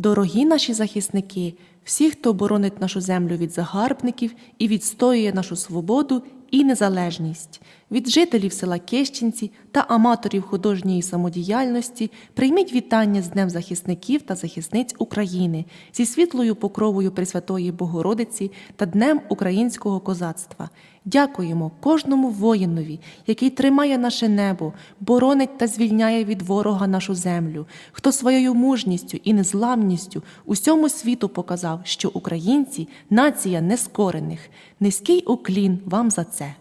Дорогі наші захисники, всі, хто боронить нашу землю від загарбників і відстоює нашу свободу і незалежність, від жителів села Кещенці та аматорів художньої самодіяльності, прийміть вітання з Днем захисників та захисниць України зі світлою покровою Пресвятої Богородиці та Днем українського козацтва. Дякуємо кожному воїнові, який тримає наше небо, боронить та звільняє від ворога нашу землю, хто своєю мужністю і незламністю усьому світу показав, що українці нація нескорених. Низький уклін вам за це.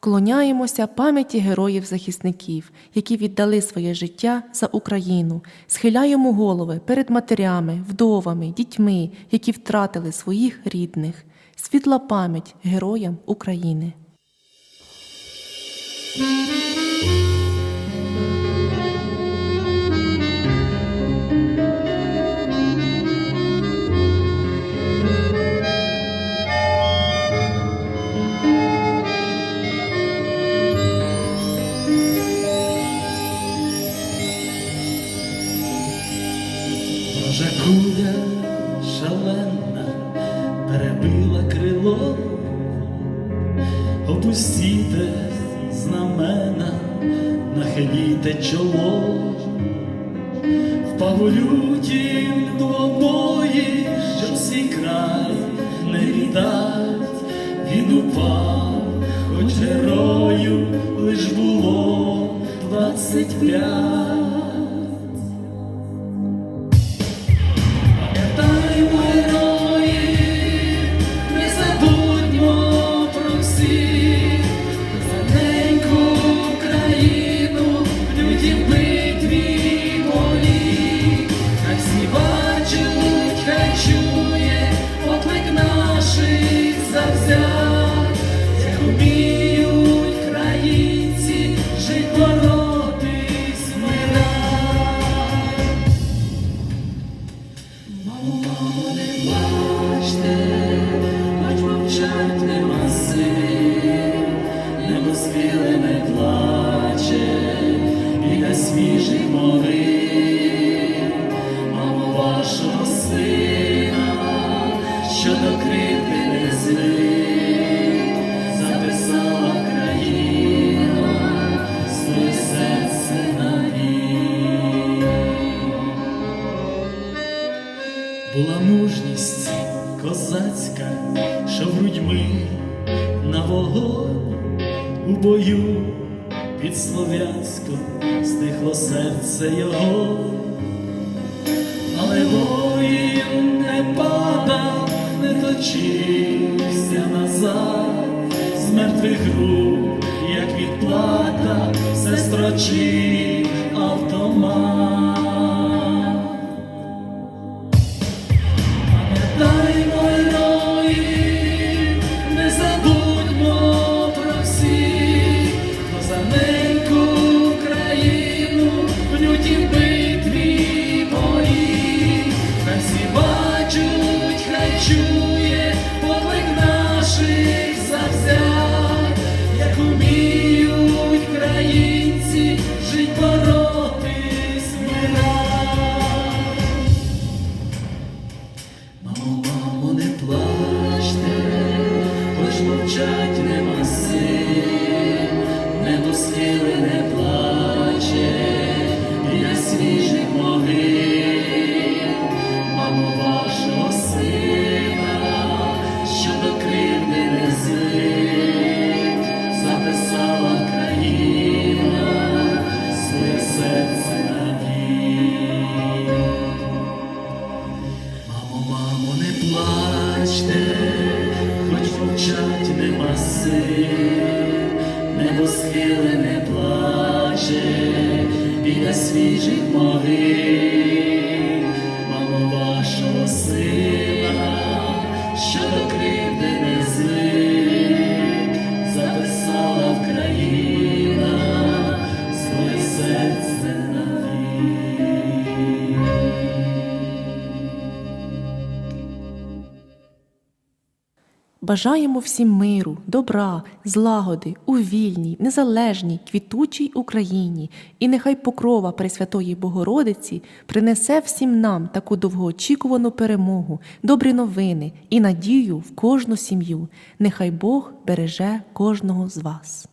Вклоняємося пам'яті героїв-захисників, які віддали своє життя за Україну, схиляємо голови перед матерями, вдовами, дітьми, які втратили своїх рідних. Світла пам'ять героям України. Божа шалена перебила крило, опустіте знамена, нахиліте чоло, впав у лютім двобої, щоб свій край не віддать, він упав, хоч герою лиш було двадцять п'ять. стріли не плаче, і на свіжих молив, мамо вашого сина, що до крити не звик, записала країна, своє серце на Була мужність козацька, що грудьми на вогонь у бою під Слов'янськом стихло серце його, але воїн не падав, не точився назад, з мертвих рук, як відплата, все строчив автомат. Хоч Бажаємо всім миру, добра, злагоди у вільній, незалежній, квітучій Україні, і нехай покрова Пресвятої Богородиці принесе всім нам таку довгоочікувану перемогу, добрі новини і надію в кожну сім'ю. Нехай Бог береже кожного з вас.